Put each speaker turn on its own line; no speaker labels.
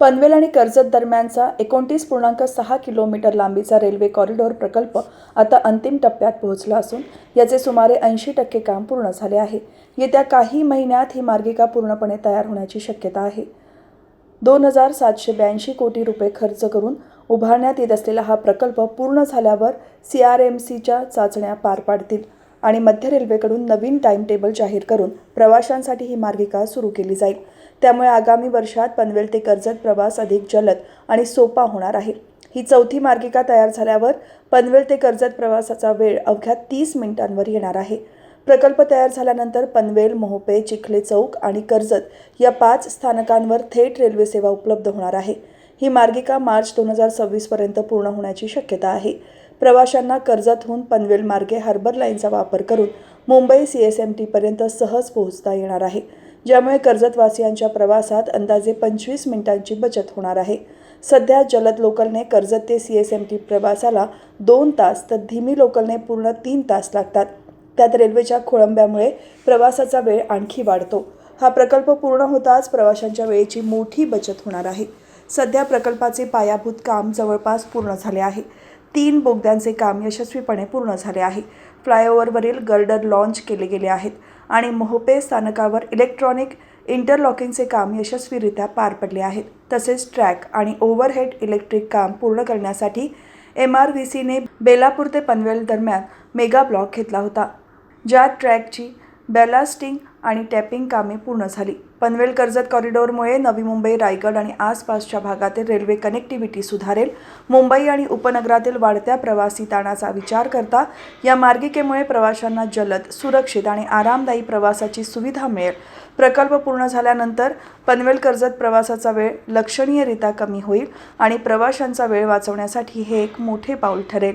पनवेल आणि कर्जत दरम्यानचा एकोणतीस पूर्णांक सहा किलोमीटर लांबीचा रेल्वे कॉरिडॉर प्रकल्प आता अंतिम टप्प्यात पोहोचला असून याचे सुमारे ऐंशी टक्के काम पूर्ण झाले आहे. येत्या काही महिन्यात ही मार्गिका पूर्णपणे तयार होण्याची शक्यता आहे. दोन हजार सातशे ब्याऐंशी कोटी रुपये खर्च करून उभारण्यात येत असलेला हा प्रकल्प पूर्ण झाल्यावर सी आर एम सीच्या चाचण्या पार पाडतील. आणि मध्य रेल्वेकडून नवीन टाईमटेबल जाहीर करून प्रवाशांसाठी ही मार्गिका सुरू केली जाईल. त्यामुळे आगामी वर्षात पनवेल ते कर्जत प्रवास अधिक जलद आणि सोपा होणार आहे. ही चौथी मार्गिका तयार झाल्यावर पनवेल ते कर्जत प्रवासाचा वेळ अवघ्या तीस मिनिटांवर येणार आहे. प्रकल्प तयार झाल्यानंतर पनवेल मोहपे चिखले चौक आणि कर्जत या पाच स्थानकांवर थेट रेल्वे सेवा उपलब्ध होणार आहे. ही मार्गिका मार्च दोन हजार सव्वीसपर्यंत पूर्ण होण्याची शक्यता आहे. प्रवाशांना कर्जतहून पनवेल मार्गे हार्बर लाईनचा वापर करून मुंबई सी एस एम टीपर्यंत सहज पोहोचता येणार आहे ज्यामुळे कर्जतवासियांच्या प्रवासात अंदाजे पंचवीस मिनिटांची बचत होणार आहे. सध्या जलद लोकलने कर्जत ते सी एस एम टी प्रवासाला दोन तास तर धीमी लोकलने पूर्ण तीन तास लागतात. त्यात रेल्वेच्या खोळंब्यामुळे प्रवासाचा वेळ आणखी वाढतो. हा प्रकल्प पूर्ण होताच प्रवाशांच्या वेळेची मोठी बचत होणार आहे. सध्या प्रकल्पाचे पायाभूत काम जवळपास पूर्ण झाले आहे. तीन बोगद्यांचे काम यशस्वीपणे पूर्ण झाले आहे. फ्लायओव्हरवरील गर्डर लॉन्च केले गेले आहेत आणि मोहोपे स्थानकावर इलेक्ट्रॉनिक इंटरलॉकिंगचे काम यशस्वीरित्या पार पडले आहेत. तसेच ट्रॅक आणि ओव्हरहेड इलेक्ट्रिक काम पूर्ण करण्यासाठी एम आर व्ही सीने बेलापूर ते पनवेल दरम्यान मेगा ब्लॉक घेतला होता. ज्यात ट्रॅकची बॅलास्टिंग आणि टॅपिंग कामे पूर्ण झाली. पनवेल कर्जत कॉरिडॉरमुळे नवी मुंबई रायगड आणि आसपासच्या भागातील रेल्वे कनेक्टिव्हिटी सुधारेल. मुंबई आणि उपनगरातील वाढत्या प्रवासी ताणाचा विचार करता या मार्गिकेमुळे प्रवाशांना जलद सुरक्षित आणि आरामदायी प्रवासाची सुविधा मिळेल. प्रकल्प पूर्ण झाल्यानंतर पनवेल कर्जत प्रवासाचा वेळ लक्षणीयरित्या कमी होईल आणि प्रवाशांचा वेळ वाचवण्यासाठी हे एक मोठे पाऊल ठरेल.